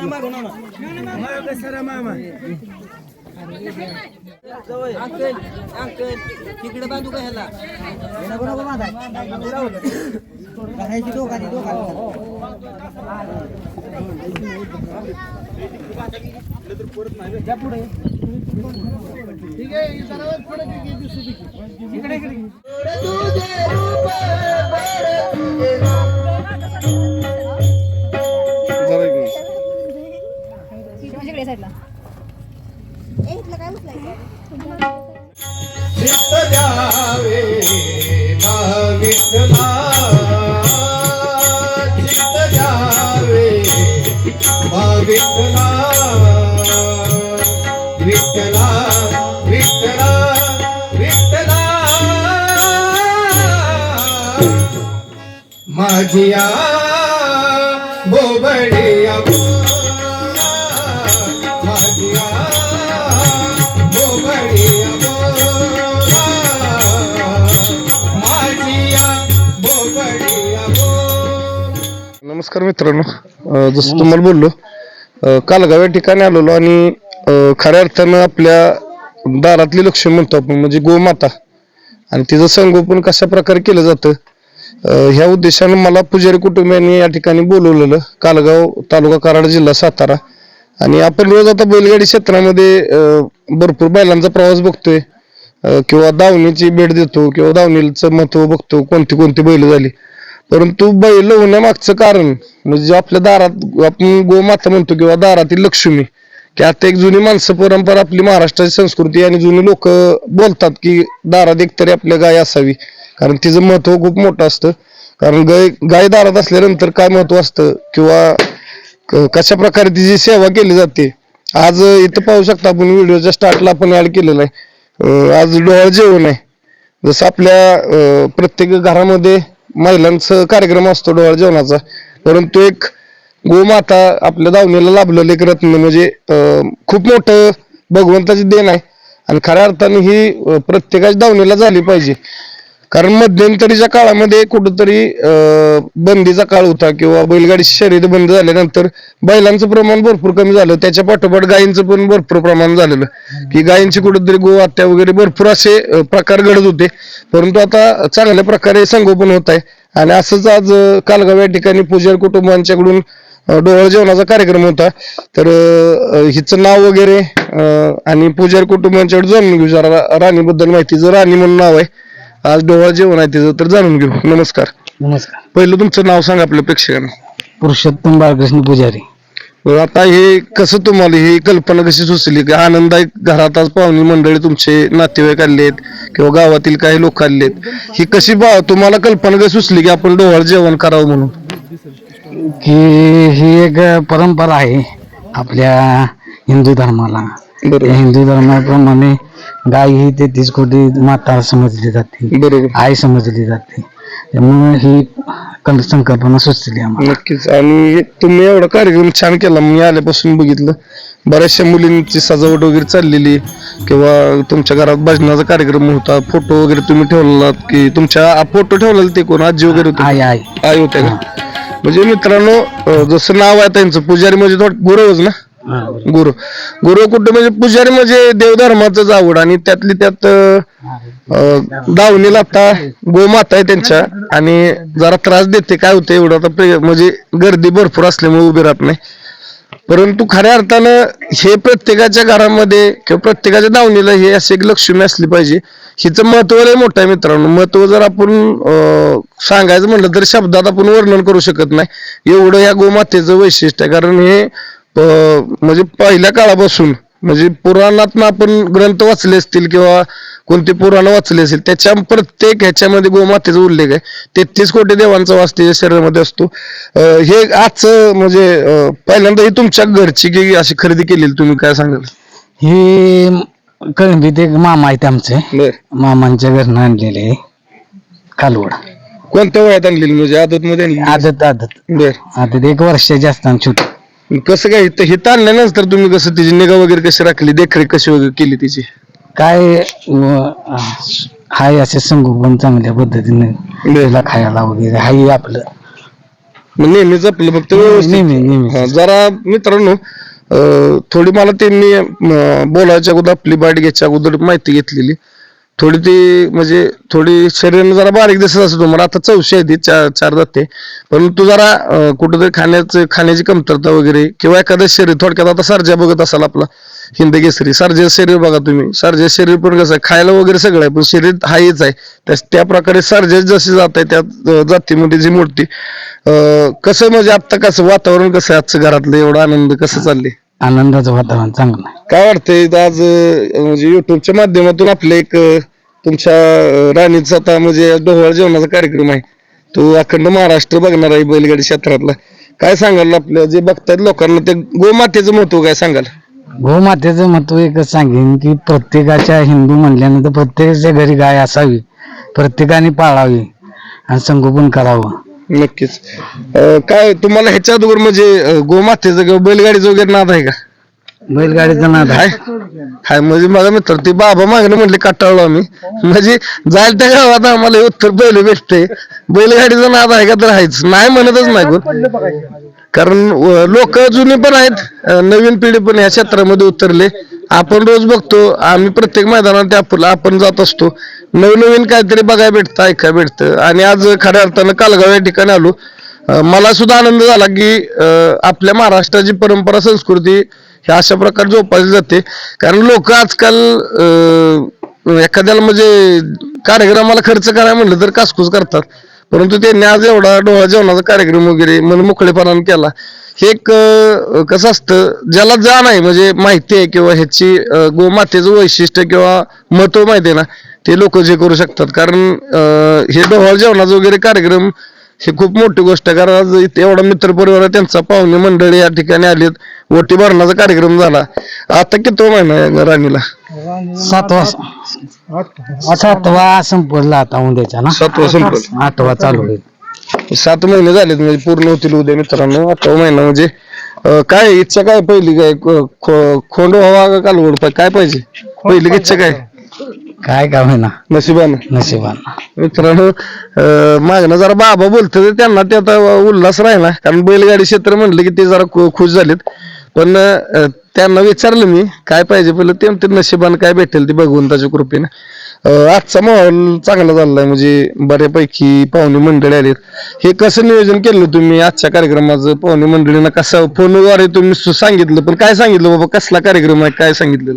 तुम्ही सांगा मागून आणा सरा मामा अंकल अंकल तिकडे बांधू का ह्याला? माझ्याकडे माझिया बोबडिया माझिया बोबडिया माझिया बोबडिया नमस्कार मित्रांनो जसं तुम्हाला बोललो कालगाव या ठिकाणी आलेलो आणि खऱ्या अर्थानं आपल्या दारातली लक्ष्मी म्हणतो आपण म्हणजे गोमाता. आणि तिचं संगोपन कशा प्रकारे केलं जातं ह्या उद्देशानं मला पुजारी कुटुंबियांनी या ठिकाणी बोलवलेलं कालगाव तालुका कराड जिल्हा सातारा. आणि आपण रोज आता बैलगाडी क्षेत्रामध्ये भरपूर बैलांचा प्रवास बघतोय. किंवा दावणीची भेट देतो किंवा दावणीचं महत्त्व बघतो कोणती कोणती बैल झाली. परंतु बैल होण्यामागचं कारण म्हणजे आपल्या दारात आपण गोमाता म्हणतो किंवा दारातील लक्ष्मी की आता एक जुनी माणसं परंपरा आपली महाराष्ट्राची संस्कृती आणि जुनी लोक बोलतात की दारात एक तरी आपल्या गाय असावी. कारण तिचं महत्त्व खूप मोठं असतं. कारण गाय गाय दारात असल्यानंतर काय महत्त्व असतं? किंवा क- कशा प्रकारे तिची सेवा केली जाते? आज इथं पाहू शकता आपण व्हिडिओच्या स्टार्टला आपण ऍड केलेलं आहे. आज डोळ जेवण आहे. जसं आपल्या प्रत्येक घरामध्ये महिलांचा कार्यक्रम असतो डोळ जेवणाचा. परंतु एक गोमाता आपल्या दावणीला लाभलेलं एक रत्न म्हणजे खूप मोठं भगवंताची देण आहे. आणि खऱ्या अर्थाने ही प्रत्येकाच्या दावणीला झाली पाहिजे. कारण मध्यंतरीच्या काळामध्ये कुठंतरी बंदीचा काळ होता किंवा बैलगाडी शर्यत बंद झाल्यानंतर बैलांचं प्रमाण भरपूर कमी झालं. त्याच्या पाठोपाठ गायींचं पण भरपूर प्रमाण झालेलं. की गायींची कुठंतरी गोहत्या वगैरे भरपूर असे प्रकार घडत होते. परंतु आता चांगल्या प्रकारे संगोपन होत आहे. आणि असंच आज कालगाव या ठिकाणी पूजन कुटुंबांच्याकडून डोळ डोहाळ जेवणाचा कार्यक्रम होता. तर हिचं नाव वगैरे आणि पुजारी कुटुंबांच्याकडे जाणून घेऊ. जरा राणीबद्दल माहिती जर राणी म्हणून नाव आहे. आज डोहाळ जेवण आहे तिचं तर जाणून घेऊ. नमस्कार. नमस्कार. पहिलं तुमचं नाव सांगा आपल्या प्रेक्षकांना. पुरुषोत्तम बाळकृष्ण पुजारी. बरं, आता हे कसं तुम्हाला ही कल्पना कशी सुचली? की आनंदायक घरात आज पाहुणी मंडळी तुमचे नातेवाईक आलेत किंवा गावातील काही लोक आलेत ही कशी बा तुम्हाला कल्पना कशी सुचली की आपण डोहाळ जेवण करावं म्हणून? की ही एक परंपरा आहे आपल्या हिंदू धर्माला. बरोबर. हिंदू धर्माप्रमाणे गाय ही तेहतीस कोटी माता समजली जाते. बरोबर. आई समजली जाते. त्यामुळे ही कल- संकल्पना सुचली आम्हाला. नक्कीच. आणि तुम्ही एवढा कार्यक्रम छान केला. मी आल्यापासून बघितलं. बऱ्याचशा मुलींची सजावट वगैरे चाललेली किंवा तुमच्या घरात भजनाचा कार्यक्रम होता. फोटो वगैरे तुम्ही ठेवलेलात की तुमच्या फोटो ठेवलेला ते कोण? आजी वगैरे होते आई आई. आई होत्या का? म्हणजे मित्रांनो अं, जसं नाव आहे त्यांचं पुजारी म्हणजे थोडं गुरुच ना? गुरु. गुरु कुठं? म्हणजे पुजारी म्हणजे देवधर्माच आवड आणि त्यातली त्यात दावणीला आता गोमाता आहे त्यांच्या. आणि जरा त्रास देते काय होते एवढं आता प्रे- म्हणजे गर्दी भरपूर असल्यामुळे उभी राहत नाही. परंतु खऱ्या अर्थानं हे प्रत्येकाच्या घरामध्ये किंवा प्रत्येकाच्या दावणीला हे अशी एक लक्ष्मी असली पाहिजे. हिचं महत्त्व लय मोठं आहे मित्रांनो. महत्त्व जर आपण सांगायचं म्हटलं तर शब्दात आपण वर्णन करू शकत नाही. एवढं या गोमातेचं वैशिष्ट्य आहे. कारण हे म्हणजे पहिल्या काळापासून म्हणजे पुराणात आपण ग्रंथ वाचले असतील किंवा कोणते पुराण वाचले असेल त्याच्या प्रत्येक ह्याच्यामध्ये गोमातेचा उल्लेख आहे. तेहतीस कोटी देवांचा वास त्याच्या शरीरामध्ये असतो. हे आजचं म्हणजे पहिल्यांदा ही तुमच्या घरची की अशी खरेदी केलेली तुम्ही काय सांगाल? ही कळंबीत एक मामा आहेत आमचे. मामांच्या घरनं आणलेले कालवड. कोणत्या वयात आणलेली? म्हणजे आदत मध्ये आदत आदत. बर. आदत एक वर्षाची असताना छोटी. कसं काय इथं हिथं आणल्यानंतर तुम्ही कसं तिची निगा वगैरे कशी राखली देखरेख कशी वगैरे केली तिची? काय व- हाय असे संगोपन चांगल्या पद्धतीने तिला खायला वगैरे हाय आपलं. मग नेहमीच आपलं फक्त व्यवस्थित. नेहमी नेहमी. हा, जरा मित्रांनो अं, थोडी मला त्यांनी अं, बोलायच्या अगोदर आपली बाईट घ्यायच्या अगोदर माहिती घेतलेली. थोडी ती म्हणजे थोडी शरीर जरा बारीक दिसत असतो मला आता चौशे आहे ती चार चार जाते परंतु जरा कुठेतरी खाण्याचं खाण्याची कमतरता वगैरे किंवा एखादं शरीर थोडक्यात आता सर्जा बघत असाल आपला हिंद केसरी सर्जेचं शरीर बघा तुम्ही. सर्जेचं शरीर पण कसं आहे खायला वगैरे सगळं आहे पण शरीर हायच आहे. त्या प्रकारे सर्जेस जशी जात आहे त्या जातीमध्ये जी मूर्ती अं, कसं म्हणजे आता कसं वातावरण कसं आहे आजचं घरातलं? एवढा आनंद कसं चालले आनंदाचं वातावरण चांगलं काय वाटतंय? आज म्हणजे युट्यूबच्या माध्यमातून आपलं एक तुमच्या राणीचा आता म्हणजे डोहळ जेवणाचा कार्यक्रम आहे. तो अखंड महाराष्ट्र बघणार आहे बैलगाडी क्षेत्रातला. काय सांगाल आपल्या जे बघतायत लोकांना ते गोमातेचं महत्त्व काय सांगाल? गोमातेचं महत्त्व एकच सांगेन की प्रत्येकाच्या हिंदू म्हणल्यानंतर प्रत्येकाच्या घरी गाय असावी प्रत्येकाने पाळावी आणि संगोपन करावं. नक्कीच. अं, काय तुम्हाला ह्याच्या अगोदर म्हणजे अं, गोमातेचं किंवा बैलगाडीचं वगैरे नाद आहे का? बैलगाडीचा नाद आहे हाय म्हणजे माझा मित्र ते बाबा मागणं म्हटले कटाळलो आम्ही. म्हणजे जायला त्या गावात आम्हाला हे उत्तर बैल भेटते बैलगाडीचा नाद आहे का तर आहेच. नाही म्हणतच नाही कोण. कारण लोक जुने पण आहेत अं, नवीन पिढी पण या क्षेत्रामध्ये उतरले. आपण रोज बघतो आम्ही प्रत्येक मैदानात आपण आपण जात असतो. नवनवीन काहीतरी बघायला भेटतं ऐकायला भेटतं. आणि आज खऱ्या अर्थानं कालगाव या ठिकाणी आलो. अं, मला सुद्धा आनंद झाला की अं, आपल्या महाराष्ट्राची परंपरा संस्कृती ह्या अशा प्रकारे जोपासली जाते. कारण लोक आजकाल एखाद्याला म्हणजे कार्यक्रमाला खर्च करायला म्हणलं तर कासकूस करतात. परंतु त्यांनी आज एवढा डोळा जेवणाचा कार्यक्रम वगैरे मन मोकळेपणाने केला. हे एक कसं असतं ज्याला जाण आहे म्हणजे माहिती आहे किंवा ह्याची गोमातेचं वैशिष्ट्य किंवा महत्त्व माहिती आहे ना ते लोक जे करू शकतात. कारण हे डोहाळ जेवणाचा वगैरे कार्यक्रम ही खूप मोठी गोष्ट आहे. कारण आज इथे एवढा मित्र परिवार आहे, त्यांचा पाहुणे मंडळी या ठिकाणी आलेत. ओटी भरण्याचा कार्यक्रम झाला. आता किती महिना आहे राणीला? सातवा सातवा संपला आता उद्याच्या ना? सातवा संपला. आठवा चालू होईल सात महिने झालेत म्हणजे पूर्ण होतील उद्या मित्रांनो. आठवा महिना म्हणजे अं, काय इच्छा काय पहिली काय? खो- खो- खोंड व्हावा का कालवड? पाहिजे? काय पाहिजे? पहिली इच्छा काय? काय का होईना नशिबानं. नशिबानं. मित्रांनो अं, मागणं जरा बाबा बोलतो त्यांना ते आता उल्हास राहिला कारण बैलगाडी क्षेत्र म्हणलं की ते जरा खु- खुश झालेत. पण अं, त्यांना विचारलं मी काय पाहिजे पहिलं ते म्हणते नशिबानं काय भेटेल ते भगवंताच्या कृपेनं. अं, आजचा माहोल चांगला झालाय म्हणजे बऱ्यापैकी पाहुणे मंडळी आलेत. हे कसं नियोजन केलं तुम्ही? आजच्या कार्यक्रमाचं पाहुणे मंडळींना कसं फोनद्वारे तुम्ही सु- सांगितलं पण काय सांगितलं बाबा? कसला कार्यक्रम आहे? काय सांगितलं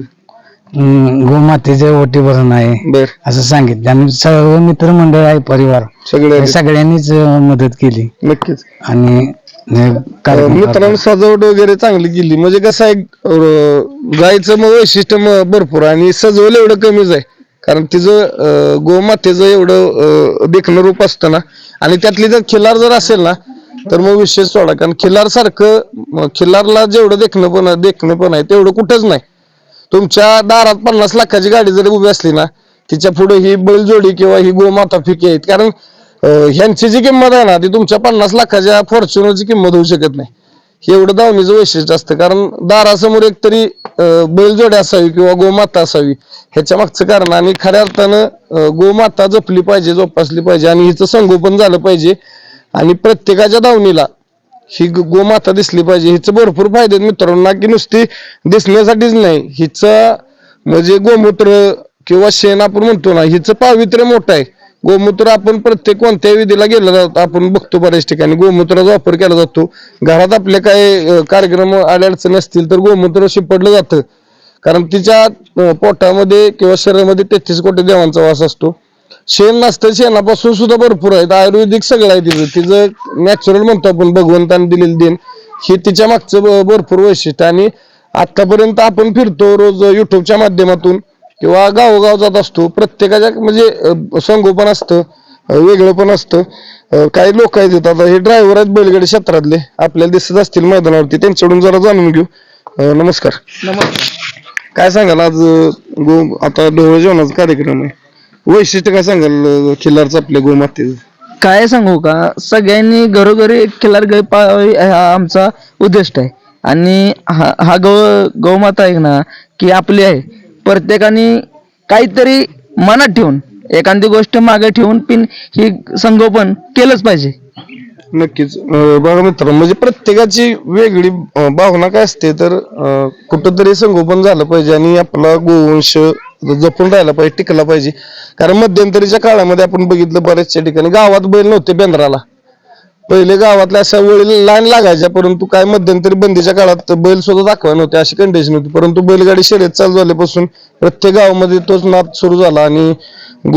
गोमातेचे ओटी भरण आहे. बर. असं सांगितलं. आणि सर्व मित्रमंडळ आहे परिवार. सगळे हे सगळ्यांनीच अं, मदत केली. नक्कीच. आणि हे कार्यक्रम मित्रांनो सजावट वगैरे चांगली केली. म्हणजे कसं आहे अं, गायचं मग वैशिष्ट्य मग भरपूर आणि सजवलं एवढं कमीच आहे. कारण तिचं अं, गोमातेचं एवढं अं, देखणं रूप असतं ना. आणि त्यातली जर खिलार जर असेल ना तर मग विशेष सोडा. कारण खिलार सारखं खिलारला जेवढं देखणं पण देखणं पण आहे तेवढं कुठंच नाही. तुमच्या दारात पन्नास लाखाची गाडी जरी उभी असली ना तिच्या पुढे ही बैलजोडी किंवा ही गोमाता फिके आहेत. कारण ह्यांची जी किंमत आहे ना ती तुमच्या पन्नास लाखाच्या फॉर्च्युनरची किंमत होऊ शकत नाही. हे एवढं दावणीचं वैशिष्ट्य असतं. कारण दारासमोर एकतरी तरी बैलजोडी असावी किंवा गोमाता असावी ह्याच्या मागचं कारण आणि खऱ्या अर्थानं गोमाता जपली पाहिजे जोपासली पाहिजे आणि हिचं संगोपन झालं पाहिजे. आणि प्रत्येकाच्या दावणीला ही ग- गोमाता दिसली पाहिजे. हिचं भरपूर फायदे आहेत मित्रांनो. ना की नुसती दिसण्यासाठीच नाही. हिचं म्हणजे गोमूत्र किंवा शेण आपण म्हणतो ना हिचं पावित्र्य मोठं आहे. गोमूत्र आपण प्रत्येक कोणत्याही विधीला गेलं जातो. आपण बघतो बऱ्याच ठिकाणी गोमूत्राचा वापर केला जातो. घरात आपले काही अं, कार्यक्रम अडचण असतील तर गोमूत्र शिपडलं जातं. कारण तिच्या अं, पोटामध्ये किंवा शरीरामध्ये तेहतीस कोटी देवांचा वास असतो. शेण नसतं शेणापासून सुद्धा भरपूर आहेत. आयुर्वेदिक सगळं आहे तिचं. तिचं नॅचरल म्हणतो आपण भगवंताने दिलेलं देण. हे तिच्या मागचं भरपूर वैशिष्ट्य. आणि आतापर्यंत आपण फिरतो रोज युट्यूबच्या माध्यमातून किंवा गावोगाव जात असतो. प्रत्येकाच्या म्हणजे संगोपन असतं वेगळं पण असतं. काही लोक आहेत आता हे ड्रायव्हर आहेत बैलगाडी क्षेत्रातले. आपल्याला दिसत असतील मैदानावरती. त्यांच्याकडून जरा जाणून घेऊ. अं, नमस्कार. काय सांगाल आज गो आता ढोळ जेवणाचा कार्यक्रम आहे. वैशिष्ट्य काय सांगाल खिल्लारचं आपल्या गोमातेचं काय सांगू का सगळ्यांनी घरोघरी एक खिल्लार गाय पाळावी हा आमचा उद्दिष्ट आहे. आणि हा हा गौ गौमाता आहे ना की आपली आहे. प्रत्येकाने काहीतरी मनात ठेवून एखादी गोष्ट मागे ठेवून पिन ही संगोपन केलंच पाहिजे. नक्कीच. अं, बघा मित्र म्हणजे प्रत्येकाची वेगळी अं, भावना काय असते तर अं, कुठंतरी संगोपन झालं पाहिजे आणि आपला गोवंश जपून राहायला पाहिजे टिकला पाहिजे. कारण मध्यंतरीच्या काळामध्ये आपण बघितलं बऱ्याचशा ठिकाणी गावात बैल नव्हते बेंद्राला. पहिले गावातल्या अशा वेळी लाईन लागायच्या परंतु काय मध्यंतरी बंदीच्या काळात बैल सुद्धा दाखवा नव्हते अशी कंडिशन होती. परंतु बैलगाडी शर्यत चालू झाल्यापासून प्रत्येक गावामध्ये तोच नाद सुरू झाला आणि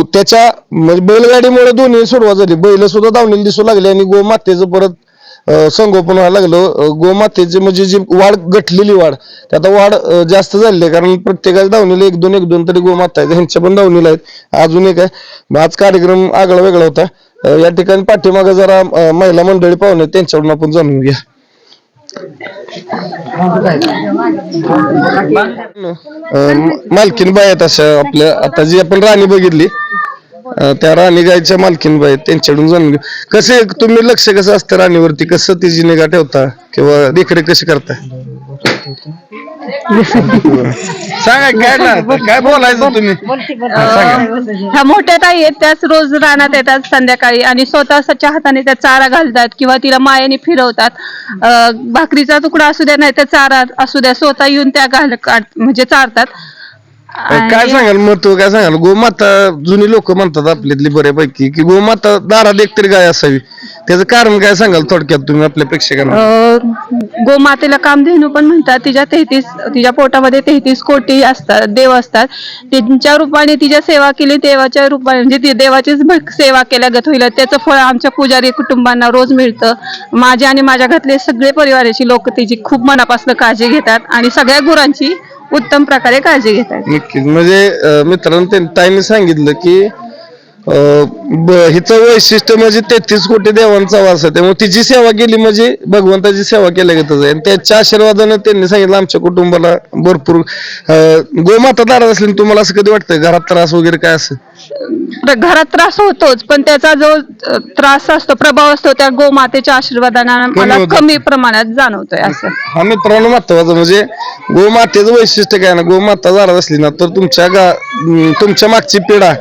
त्याच्या म्हणजे बैलगाडीमुळे दोन्ही सुरुवात झाली. बैल सुद्धा धावलेली दिसू लागले आणि गोमातेचं परत संगोपन व्हायला लागलं. गोमातेची म्हणजे जी वाढ घटलेली वाढ त्यात वाढ जास्त झाली आहे. कारण प्रत्येकाच्या धावणीला एक दोन एक दोन तरी गोमाता आहेत. ह्यांच्या पण धावणीला आहेत. अजून एक आहे. आज कार्यक्रम आगळा वेगळा होता. या ठिकाणी पाठीमागे जरा महिला मंडळी पाहुणे त्यांच्याकडून आपण जाणून घ्या मालकीन बाय आहेत अशा आपल्या. आता जी आपण राणी बघितली अं, त्या राणी गायच्या मालकीन बाई आहेत, त्यांच्याकडून जाणून घेऊ. कसे तुम्ही लक्ष कसं असतं राणीवरती? कसं तिची निगा ठेवता? किंवा देखरेख कशी करता? सांगा काय ना काय बोलायचं तुम्ही? हा, ह्या मोठ्या ताई आहेत त्याच रोज रानात येतात संध्याकाळी आणि स्वतःच्या हाताने त्या चारा घालतात किंवा तिला मायाने फिरवतात. अं, भाकरीचा तुकडा असू द्या नाही तर चारा असू द्या स्वतः येऊन त्या घाल काढ- म्हणजे चारतात. काय सांगाल महत्त्व काय सांगाल गोमाता जुनी लोक म्हणतात आपल्यातली बऱ्यापैकी की गोमाता दारात एकतरी गाय असावी. त्याचं कारण काय सांगाल थोडक्यात तुम्ही आपल्या प्रेक्षकांना? अं, गोमातेला कामधेनू पण म्हणतात तिच्या तेहतीस तिच्या पोटामध्ये तेहतीस कोटी असतात देव असतात. त्यांच्या रूपाने तिच्या सेवा केली देवाच्या रूपाने म्हणजे ती देवाचीच भक- सेवा केल्यागत होईल. त्याचं फळ आमच्या पुजारी कुटुंबांना रोज मिळतं. माझ्या आणि माझ्या घरातले सगळे परिवाराची लोक तिची खूप मनापासून काळजी घेतात. आणि सगळ्या गुरांची उत्तम प्रकारे काळजी घेतात नक्कीच. म्हणजे अं, मित्रांनो त्यांनी ताईने सांगितलं की हिचं वैशिष्ट्य म्हणजे तेहतीस कोटी देवांचा वास आहे. त्यामुळे तिची सेवा केली म्हणजे भगवंताची सेवा केल्यागतच आहे. आणि त्याच्या आशीर्वादानं त्यांनी सांगितलं आमच्या कुटुंबाला भरपूर गोमाता दारात असली तुम्हाला असं कधी वाटतं घरात त्रास वगैरे काय असं? घरात त्रास होतोच पण त्याचा जो त्रास असतो प्रभाव असतो त्या गोमातेच्या आशीर्वादाने मला. कमी प्रमाणात जाणवतोय असं. हा मित्रांनो महत्वाचं म्हणजे गोमातेचं वैशिष्ट्य काय ना गोमाता दारात असली ना तर तुमच्या तुमच्या मागची पिढा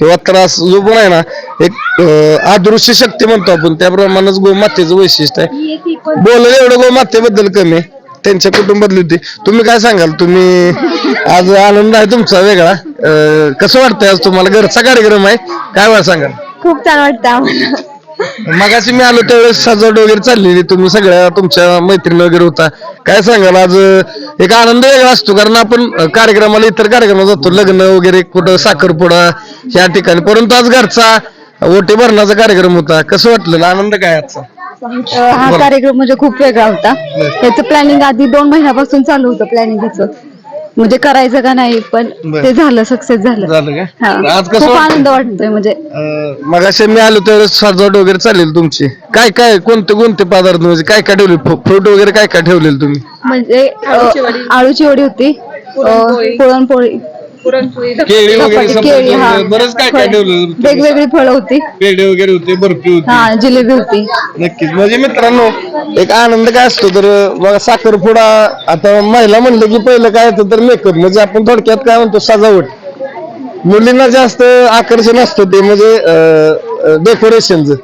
किंवा त्रास जो पण आहे ना एक अदृश्य शक्ती म्हणतो आपण त्याप्रमाणेच गोमातेचं वैशिष्ट्य आहे. बोलायला एवढं गोमातेबद्दल कमी आहे. त्यांच्या कुटुंबातली होती. तुम्ही काय सांगाल? तुम्ही आज आनंद आहे तुमचा वेगळा. अं, कसं वाटतंय आज तुम्हाला? घरचा कार्यक्रम आहे. काय सांगाल? खूप छान वाटतं आम्हाला. मगाशी मी आलो त्यावेळेस सजावट वगैरे चाललेली. तुम्ही सगळ्या तुमच्या मैत्रिणी वगैरे होता. काय सांगाल आज एक आनंद वेगळा असतो. कारण आपण कार्यक्रमाला इतर कार्यक्रमाला जातो. लग्न वगैरे कुठं साखरपुडा या ठिकाणी. परंतु आज घरचा ओटी भरण्याचा कार्यक्रम होता. कसं वाटलं? आनंद काय आजचा? हा कार्यक्रम म्हणजे खूप वेगळा होता. त्याचं प्लॅनिंग आधी दोन महिन्यापासून चालू होतं प्लॅनिंग म्हणजे करायचं का नाही पण बरं. ते झालं सक्सेस झालं. झालं हा. का आज कसं खूप वाटतं? आनंद वाटतोय म्हणजे. मगाशी मी आलो त्यावेळेस सजावट वगैरे चालेल तुमची. काय काय कोणते कोणते पदार्थ म्हणजे काय काय ठेवले? फ्रूट वगैरे काय काय ठेवलेलं तुम्ही? म्हणजे अ, आळूची वडी होती. अ, पुरणपोळी. केळी वगैरे चपाती, केळी हा सफरचंद, बरंच काय काय ठेवलं वेगवेगळी फळं होती. पेढे वगैरे होते बर्फी होती. हा जिलेबी होती. नक्कीच. म्हणजे मित्रांनो एक आनंद काय असतो तर बघा साखरपुडा आता महिला म्हणलं की पहिलं काय येतं तर मेकअप म्हणजे आपण थोडक्यात काय म्हणतो सजावट. मुलींना जास्त आकर्षण असतं ते म्हणजे डेकोरेशनचं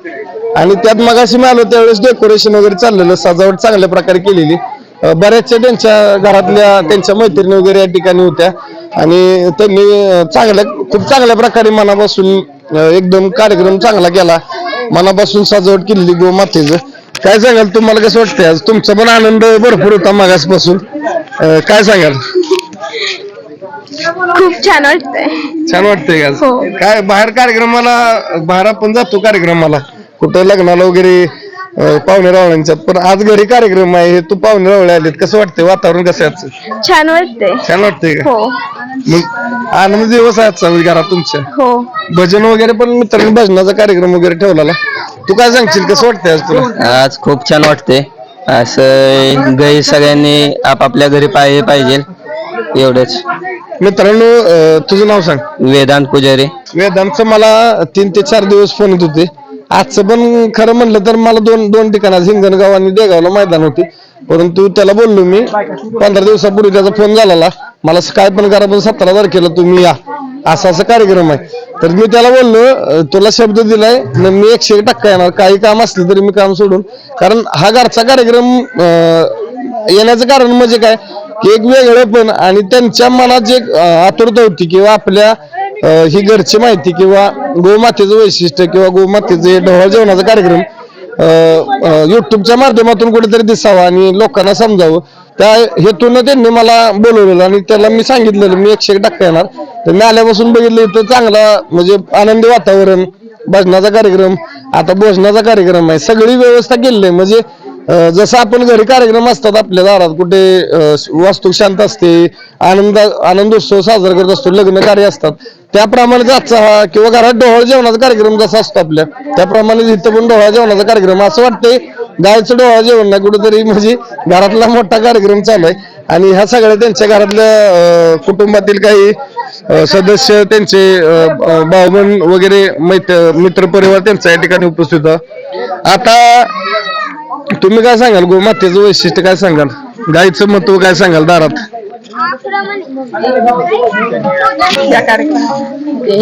आणि त्यात मगाशी मी आलो त्यावेळेस डेकोरेशन वगैरे चाललेलं सजावट चांगल्या प्रकारे केलेली. अं, बऱ्याचशा त्यांच्या घरातल्या त्यांच्या मैत्रिणी वगैरे या ठिकाणी होत्या. आणि त्यांनी चांगल्या खूप चांगल्या प्रकारे मनापासून एकदम कार्यक्रम चांगला केला. मनापासून सजावट केलेली गोमातेचं काय सांगाल तुम्हाला कसं वाटतंय? आज तुमचा पण आनंद भरपूर होता मागासपासून. काय सांगाल? खूप छान वाटतंय. छान वाटतंय का? हो. काय बाहेर कार्यक्रमाला बाहेर आपण जातो कार्यक्रमाला. कुठं लग्नाला वगैरे अं, पाहुणे रावळ्यांच्यात पण आज घरी कार्यक्रम आहे हे तू पाहुणे रावळे आलेत. कसं वाटतंय वातावरण कसं आहे आजचं? छान वाटतंय. छान वाटतंय का? हो. मग आनंद दिवस आहे आजचा म्हणजे घरात तुमच्या. हो. भजन वगैरे पण मित्रांनी भजनाचा कार्यक्रम वगैरे ठेवलेला. तू काय सांगशील कसं वाटतंय आज तुला? आज खूप छान वाटते असं गाई सगळ्यांनी आपापल्या घरी पाहिजे पाहिजे. एवढंच. मित्रांनो अं, तुझं नाव सांग. वेदांत पुजारी. वेदांतचं मला तीन ते चार दिवस फोन येत होते. आजचं पण खरं म्हणलं तर मला दोन दोन ठिकाणात हिंगणगाव आणि देगावला मैदान होते. परंतु त्याला बोललो मी पंधरा दिवसापूर्वी त्याचा फोन झालेला. मला काय पण करा पण सतरा तारखेला तुम्ही या. असा असा कार्यक्रम आहे. तर मी त्याला बोललो तुला शब्द दिलाय मी एकशे एक टक्का येणार. काही काम असलं तरी मी काम सोडून. कारण हा घरचा कार्यक्रम येण्याचं कारण म्हणजे काय? की एक वेगळं पण आणि त्यांच्या मनात जे आतुरता होती किंवा आपल्या ही घरची माहिती किंवा गोमातेचं वैशिष्ट्य किंवा गोमातेचं ढोळ जेवणाचा कार्यक्रम युट्यूबच्या माध्यमातून कुठेतरी दिसावा आणि लोकांना समजावं. त्या हेतून त्यांनी मला बोलवलेलं आणि त्याला मी सांगितलेलं मी एकशे एक टक्का येणार. तर मी आल्यापासून बघितलं इथं चांगला म्हणजे आनंदी वातावरण भजनाचा कार्यक्रम आता भोजनाचा कार्यक्रम आहे. सगळी व्यवस्था केलेली आहे. म्हणजे जसं आपण घरी कार्यक्रम असतात आपल्या दारात कुठे वास्तू शांत असते आनंद आनंदोत्सव साजरा करत असतो लग्न कार्य असतात त्याप्रमाणे जातचा हा किंवा घरात डोहाळ जेवणाचा कार्यक्रम जसा असतो आपल्या त्याप्रमाणे इथं पण डोहाळ जेवणाचा कार्यक्रम असं वाटतंय गायचं डोहाळ जेवण नाही कुठेतरी म्हणजे घरातला मोठा कार्यक्रम चालू आहे. आणि ह्या सगळ्या त्यांच्या घरातल्या कुटुंबातील काही सदस्य त्यांचे अं, भाऊबंद वगैरे मैत्र मित्र परिवार त्यांचा या ठिकाणी उपस्थित आता तुम्ही काय सांगाल गोमातेचं वैशिष्ट्य काय सांगाल? गायचं महत्त्व काय सांगाल दारात?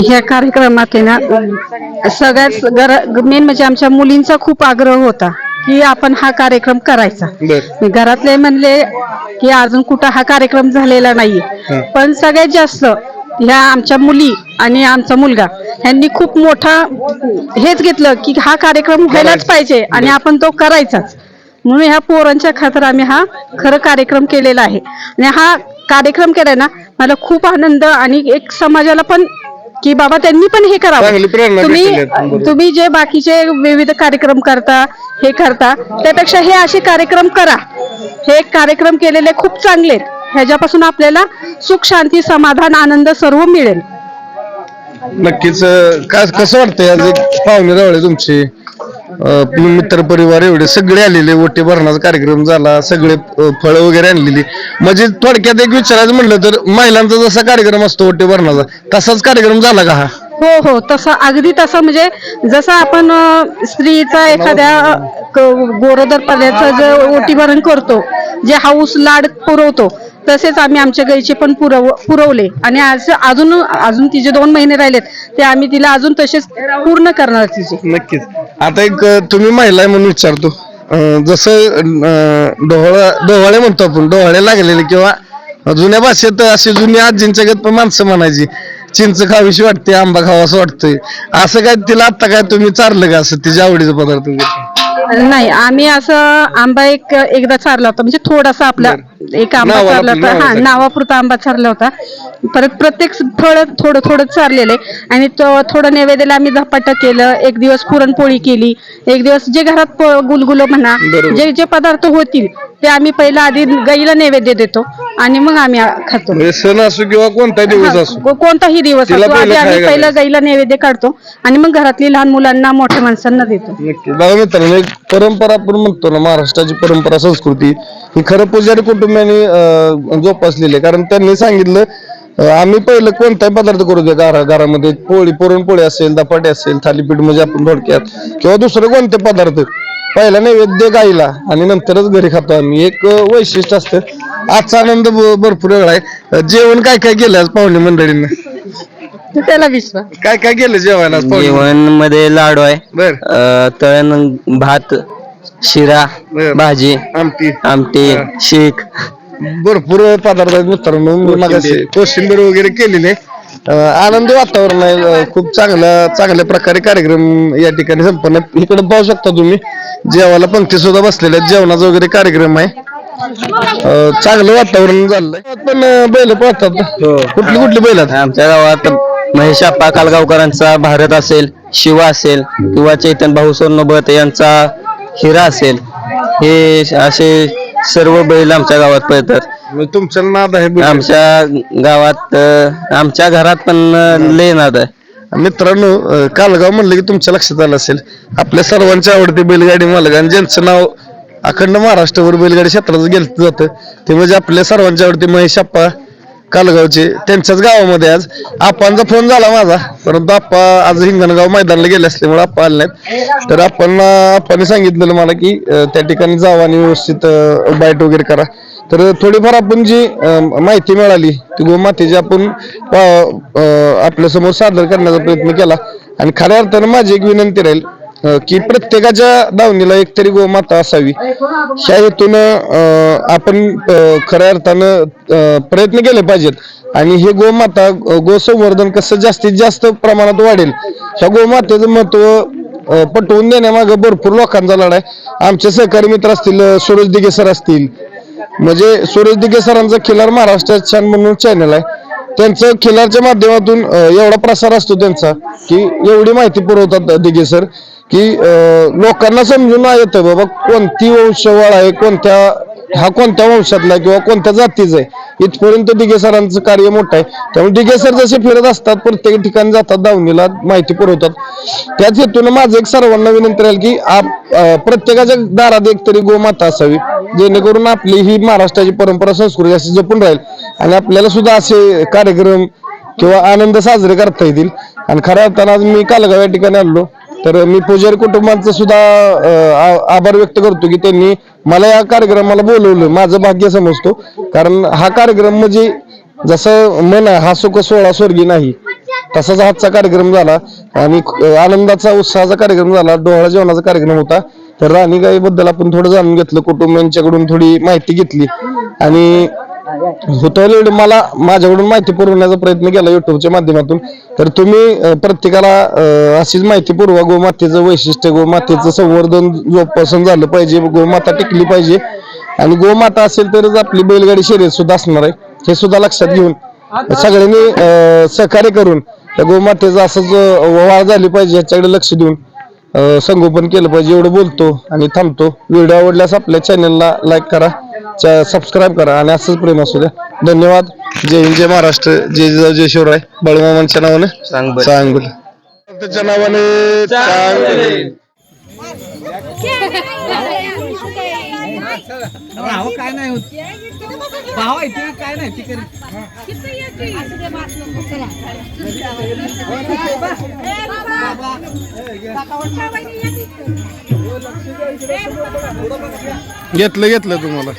ह्या कार्यक्रमात आहे ना सगळ्याच मेन म्हणजे आमच्या मुलींचा खूप आग्रह होता की आपण हा कार्यक्रम करायचा. बर. घरातले म्हणले की अजून कुठं हा कार्यक्रम झालेला नाहीये. पण सगळ्यात जास्त ह्या आमच्या मुली आणि आमचा मुलगा यांनी खूप मोठा हेच घेतलं की हा कार्यक्रम व्हायलाच पाहिजे आणि आपण तो करायचाच. म्हणून ह्या पोरांच्या खातर आम्ही हा खरं कार्यक्रम केलेला आहे. आणि हा कार्यक्रम केलाय ना मला खूप आनंद आणि एक समाजाला पण की बाबा त्यांनी पण हे करावं. तुम्ही. तुम्ही जे बाकीचे विविध कार्यक्रम करता हे करता त्यापेक्षा हे असे कार्यक्रम करा. हे कार्यक्रम केलेले खूप चांगले आहेत. ह्याच्यापासून आपल्याला सुख शांती समाधान आनंद सर्व मिळेल. नक्कीच अं, काय कसं वाटतंय आज एक पाहुणे रावळे तुमचे? अं, मित्र परिवार एवढे सगळे आलेले ओटे भरण्याचा कार्यक्रम झाला सगळे फळं वगैरे आणलेली. म्हणजे थोडक्यात एक विचारायचं म्हटलं तर महिलांचा जसा कार्यक्रम असतो ओटे भरण्याचा तसाच कार्यक्रम झाला का हा? हो हो तसं अगदी तसं. म्हणजे जसं आपण अं, स्त्रीचा एखाद्या अं, क- गोरोदरपणाचं जे ओटीभरण करतो जे हाऊस लाड पुरवतो तसेच आम्ही आमच्या गाईचे पण पुरव पुरवले. आणि आज अजून अजून तिचे दोन महिने राहिलेत ते आम्ही तिला अजून तसेच पूर्ण करणार तिचे. नक्कीच. आता एक तुम्ही महिला आहे म्हणून विचारतो. जस जसं डोहाळे म्हणतो आपण डोहाळे लागलेले किंवा जुन्या भाषेत अशी जुनी आजींच्या गत पण माणसं म्हणायची चिंच खावीशी वाटते आंबा खावा असं वाटतंय. असं काय तिला आता काय तुम्ही चारलं का असं तिच्या आवडीचं पदार्थ नाही आम्ही असं आंबा एक एकदा चारला होता. म्हणजे थोडासा आपला एक आंबा नावाला चारला होता. हा नावासाठी. नावापुरता आंबा चारला होता. परत प्रत्येक फळ थोडं थोडं चारलेलं. आहे आणि तो थोडं नैवेद्याला आम्ही झपाटा केलं. एक दिवस पुरणपोळी केली. एक दिवस जे घरात प- गुलगुलं म्हणा बरोबर. जे जे पदार्थ होतील ते आम्ही पहिला आधी गाईला नैवेद्य देतो. आणि मग आम्ही आ- खातो. म्हणजे सण असो किंवा कोणता दिवस हा, असो को- कोणताही दिवस तिला असतो आधी पहिलं आम्ही खायला पहिला गाईला नैवेद्य काढतो. आणि मग घरातली लहान मुलांना मोठ्या माणसांना देतो. नक्की. बघा मित्रांनो एक परंपरा आपण म्हणतो ना महाराष्ट्राची परंपरा संस्कृती ही खरं पुजारी कुटुंबाने जोपासलेली आहे. कारण त्यांनी सांगितलं आम्ही पहिलं कोणताही पदार्थ करू दे घरा घरामध्ये पोळी पुरणपोळी असेल धपाटे असेल थालीपीठ म्हणजे आपण थोडक्यात किंवा दुसरे कोणते पदार्थ पहिला नैवेद्य गाईला आणि नंतरच घरी खातो आम्ही. एक वैशिष्ट्य असतं आजचा आनंद भरपूर वेगळा आहे. जेवण काय काय केलं आज पाहुणे मंडळींना? त्याला विश्वास. काय काय केलं जेवायला आज पाहुणे? जेवणमध्ये लाडू आहे. बर. अं, तळण भात शिरा बर. भाजी आमटी. आमटी शेक भरपूर पदार्थ आहेत मित्रांनो मी मगाशी कोशिंबीर वगैरे केलेले. अं, आनंदी वातावरण आहे. अं, खूप चांगल्या चांगल्या प्रकारे कार्यक्रम या ठिकाणी संपन्न. आहे. इकडे पाहू शकता तुम्ही जेवायला पंक्ती सुद्धा बसलेल्या आहेत. जेवणाचा वगैरे कार्यक्रम आहे. अं, चांगलं वातावरण झालंय. पण अं, बैल पळतात. ना? कुठली कुठली बैल आहेत? आमच्या गावात महेश आप्पा कालगावकरांचा भारत असेल शिवा असेल किंवा चैतन भाऊ सोनोबत यांचा हिरा असेल हे असे सर्व बैल आमच्या गावात पळतात तुमच्या नाद आहे. आमच्या गावात अं, आमच्या घरात पण लय नाद आहे मित्रांनो अं, कालगाव म्हणलं की तुमच्या लक्षात आलं असेल आपल्या सर्वांची आवडते बैलगाडी मालक आणि ज्यांचं नाव अखंड महाराष्ट्रावर बैलगाडी क्षेत्रात गेलं जातं ते म्हणजे आपल्या सर्वांची आवडते महेश आप्पा कालगावचे त्यांच्याच गावामध्ये आज आप्पांचा फोन झाला माझा. परंतु आप्पा आज हिंगणगाव मैदानाला गेले असल्यामुळे आप्पा आले नाहीत. तर आपण आप्पाने सांगितलेलं मला की त्या ठिकाणी जावं आणि व्यवस्थित बाईट वगैरे करा. तर थोडीफार आपण जी माहिती मिळाली ती गोमातेची आपण आपल्यासमोर सादर करण्याचा प्रयत्न केला. आणि खऱ्या अर्थानं माझी एक विनंती राहील की प्रत्येकाच्या दावणीला एक तरी गोमाता असावी. ह्या हेतून आपण खऱ्या अर्थानं प्रयत्न केले पाहिजेत. आणि हे गोमाता गोसंवर्धन कसं जास्तीत जास्त प्रमाणात वाढेल ह्या गोमातेचं महत्त्व पटवून देण्यामागे भरपूर लोकांचा लढा आहे. आमचे सहकारी मित्र असतील सूरज दिघे सर असतील. म्हणजे सूरज दिघे सरांचा खिलार महाराष्ट्र छान म्हणून चॅनल आहे. त्यांचं खिलारच्या माध्यमातून एवढा प्रसार असतो त्यांचा की एवढी माहिती पुरवतात दिघे सर. की लोकांना समजून येतं बाबा कोणती वंशवळ आहे कोणत्या हा कोणत्या वंशातला किंवा कोणत्या जातीचा आहे. इथपर्यंत दिघे सरांचं कार्य मोठं आहे. त्यामुळे दिघे सर जसे फिरत असतात प्रत्येक ठिकाणी जातात दावणीला माहिती पुरवतात. त्याच हेतून माझं एक सर्वांना विनंती राहील की आप प्रत्येकाच्या दारात एक तरी गोमाता असावी जेणेकरून आपली ही महाराष्ट्राची परंपरा संस्कृती अशी जपून राहील. आणि आपल्याला सुद्धा असे कार्यक्रम किंवा आनंद साजरे करता येतील. आणि खऱ्या अर्थानं आज मी कालगाव या ठिकाणी आलो तर मी पुजारी कुटुंबांचं सुद्धा आ- आभार व्यक्त करतो की त्यांनी मला या कार्यक्रमाला बोलवलं. माझं भाग्य समजतो. कारण हा कार्यक्रम म्हणजे जसं मन हा सुख सोहळा स्वर्गी नाही. तसाच आजचा कार्यक्रम झाला. आणि आनंदाचा उत्साहाचा कार्यक्रम झाला. डोळा जेवणाचा कार्यक्रम होता. तर राणी गाईबद्दल आपण थोडं जाणून घेतलं. कुटुंबियांच्याकडून थोडी माहिती घेतली. आणि होतं मला माझ्याकडून माहिती पुरवण्याचा प्रयत्न केला युट्यूबच्या माध्यमातून. तर तुम्ही प्रत्येकाला अशीच माहिती पुरवा. गोमातेचं वैशिष्ट्य गोमातेचं संवर्धन जोपासून झालं पाहिजे. गोमाता टिकली पाहिजे. आणि गोमाता असेल तरच आपली बैलगाडी शर्यत सुद्धा असणार आहे. हे सुद्धा लक्षात घेऊन सगळ्यांनी सहकार्य करून त्या गोमातेचं असंच वाढ झाली पाहिजे याच्याकडे लक्ष देऊन. संगोपन केलं पाहिजे एवढं बोलतो आणि थांबतो. व्हिडिओ आवडल्यास आपल्या चॅनलला लाईक करा सबस्क्राईब करा आणि असंच प्रेम असू द्या. धन्यवाद. जय हिंद जय महाराष्ट्र जय जिजाऊ जय शिवराय. बाळूमामांच्या नावाने सांग सांगोल त्याच्या नावाने चांगले घेतलं घेतलं तुम्हाला.